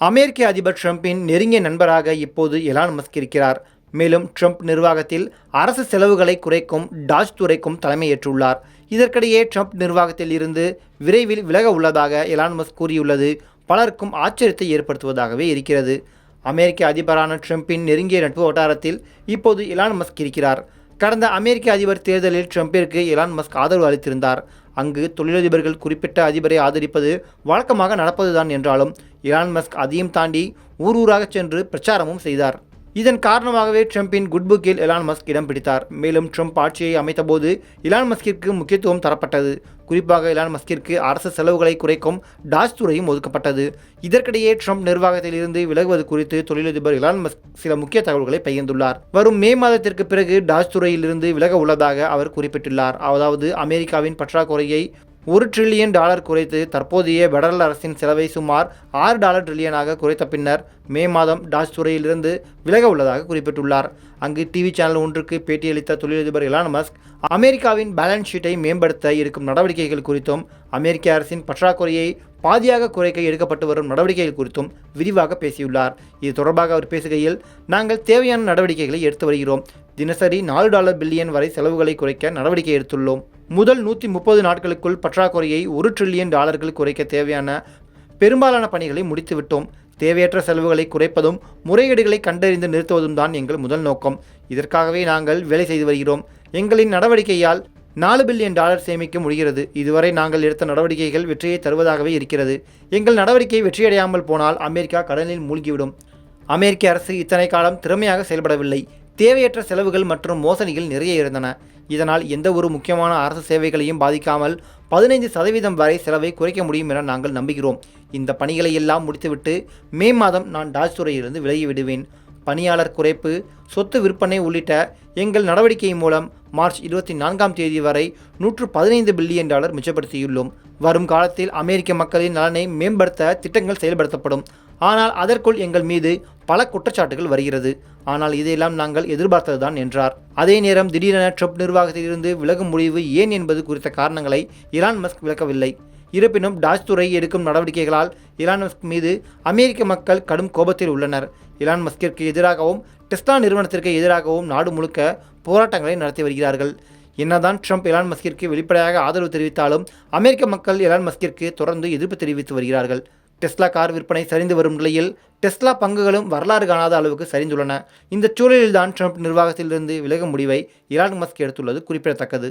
அமெரிக்க அதிபர் ட்ரம்பின் நெருங்கிய நண்பராக இப்போது எலான் மஸ்க் இருக்கிறார். மேலும் ட்ரம்ப் நிர்வாகத்தில் அரசு செலவுகளை குறைக்கும் டாஜ் துறைக்கும் தலைமையேற்றுள்ளார். இதற்கிடையே ட்ரம்ப் நிர்வாகத்தில் இருந்து விரைவில் விலக உள்ளதாக எலான் மஸ்க் கூறியுள்ளது. பலருக்கும் ஆச்சரியத்தை ஏற்படுத்துவதாகவே இருக்கிறது. அமெரிக்க அதிபரான ட்ரம்பின் நெருங்கிய நட்பு வட்டாரத்தில் இப்போது எலான் மஸ்க் இருக்கிறார். கடந்த அமெரிக்க அதிபர் தேர்தலில் ட்ரம்பிற்கு எலான் மஸ்க் ஆதரவு அளித்திருந்தார். அங்கு தொழிலதிபர்கள் குறிப்பிட்ட அதிபரை ஆதரிப்பது வழக்கமாக நடப்பதுதான் என்றாலும் எலான் மஸ்க் அதையும் தாண்டி ஊர் ஊராகச் சென்று பிரச்சாரமும் செய்தார். இதன் காரணமாகவே ட்ரம்பின் குட் புக்கில் எலான் மஸ்க் இடம் பிடித்தார். மேலும் ட்ரம்ப் ஆட்சியை அமைத்தபோது இலான் மஸ்கிற்கு முக்கியத்துவம் தரப்பட்டது. குறிப்பாக எலான் மஸ்கிற்கு அரசு செலவுகளை குறைக்கும் டாஜ் துறையும் ஒதுக்கப்பட்டது. இதற்கிடையே ட்ரம்ப் நிர்வாகத்தில் இருந்து விலகுவது குறித்து தொழிலதிபர் எலான் மஸ்க் சில முக்கிய தகவல்களை பகிர்ந்துள்ளார். வரும் மே மாதத்திற்கு பிறகு டாஜ் துறையிலிருந்து விலக உள்ளதாக அவர் குறிப்பிட்டுள்ளார். அதாவது அமெரிக்காவின் பற்றாக்குறையை ஒரு ட்ரில்லியன் டாலர் குறைத்து தற்போதைய பெடரல் அரசின் செலவை சுமார் ஆறு டாலர் ட்ரில்லியனாக குறைத்த பின்னர் மே மாதம் டாஜ் துறையிலிருந்து விலக உள்ளதாக குறிப்பிட்டுள்ளார். அங்கு டிவி சேனல் ஒன்றுக்கு பேட்டியளித்த தொழிலதிபர் இலான் மஸ்க் அமெரிக்காவின் பேலன்ஸ் ஷீட்டை மேம்படுத்த இருக்கும் நடவடிக்கைகள் குறித்தும் அமெரிக்க அரசின் பற்றாக்குறையை பாதியாக குறைக்க எடுக்கப்பட்டு வரும் நடவடிக்கைகள் குறித்தும் விரிவாக பேசியுள்ளார். இது தொடர்பாக அவர் பேசுகையில் நாங்கள் தேவையான நடவடிக்கைகளை எடுத்து வருகிறோம். தினசரி நாலு டாலர் பில்லியன் வரை செலவுகளை குறைக்க நடவடிக்கை எடுத்துள்ளோம். முதல் நூற்றி முப்பது நாட்களுக்குள் பற்றாக்குறையை ஒரு ட்ரில்லியன் டாலர்கள் குறைக்க தேவையான பெரும்பாலான பணிகளை முடித்துவிட்டோம். தேவையற்ற செலவுகளை குறைப்பதும் முறைகேடுகளை கண்டறிந்து நிறுத்துவதும் தான் எங்கள் முதல் நோக்கம். இதற்காகவே நாங்கள் வேலை செய்து வருகிறோம். எங்களின் நடவடிக்கையால் நாலு பில்லியன் டாலர் சேமிக்க முடிகிறது. இதுவரை நாங்கள் எடுத்த நடவடிக்கைகள் வெற்றியை தருவதாகவே இருக்கிறது. எங்கள் நடவடிக்கை வெற்றியடையாமல் போனால் அமெரிக்கா கடனில் மூழ்கிவிடும். அமெரிக்க அரசு இத்தனை காலம் திறமையாக செயல்படவில்லை. தேவையற்ற செலவுகள் மற்றும் மோசடிகள் நிறைய இருந்தன. இதனால் எந்த ஒரு முக்கியமான அரசு சேவைகளையும் பாதிக்காமல் பதினைந்து சதவீதம் வரை செலவை குறைக்க முடியும் என நாங்கள் நம்புகிறோம். இந்த பணிகளை எல்லாம் முடித்துவிட்டு மே மாதம் நான் டாஜ் துறையிலிருந்து விலகி விடுவேன். பணியாளர் குறைப்பு சொத்து விற்பனை உள்ளிட்ட எங்கள் நடவடிக்கை மூலம் மார்ச் இருபத்தி நான்காம் தேதி வரை நூற்று பதினைந்து பில்லியன் டாலர் மிச்சப்படுத்தியுள்ளோம். வரும் காலத்தில் அமெரிக்க மக்களின் நலனை மேம்படுத்த திட்டங்கள் செயல்படுத்தப்படும். ஆனால் அதற்குள் எங்கள் மீது பல குற்றச்சாட்டுகள் வருகிறது. ஆனால் இதையெல்லாம் நாங்கள் எதிர்பார்த்ததுதான் என்றார். அதே நேரம் திடீரென ட்ரம்ப் நிர்வாகத்திலிருந்து விலகும் முடிவு ஏன் என்பது குறித்த காரணங்களை இரான் மஸ்க் விளக்கவில்லை. இருப்பினும் டாஜ் துறை எடுக்கும் நடவடிக்கைகளால் இலான் மஸ்க் மீது அமெரிக்க மக்கள் கடும் கோபத்தில் உள்ளனர். இலான் மஸ்கிற்கு எதிராகவும் டெஸ்லா நிறுவனத்திற்கு எதிராகவும் நாடு முழுக்க போராட்டங்களை நடத்தி வருகிறார்கள். என்னதான் ட்ரம்ப் எலான் மஸ்கிற்கு வெளிப்படையாக ஆதரவு தெரிவித்தாலும் அமெரிக்க மக்கள் எலான் மஸ்கிற்கு தொடர்ந்து எதிர்ப்பு தெரிவித்து வருகிறார்கள். டெஸ்லா கார் விற்பனை சரிந்து வரும் நிலையில் டெஸ்லா பங்குகளும் வரலாறு காணாத அளவுக்கு சரிந்துள்ளன. இந்த சூழலில்தான் ட்ரம்ப் நிர்வாகத்திலிருந்து விலகும் முடிவை இலான் மஸ்க் எடுத்துள்ளது குறிப்பிடத்தக்கது.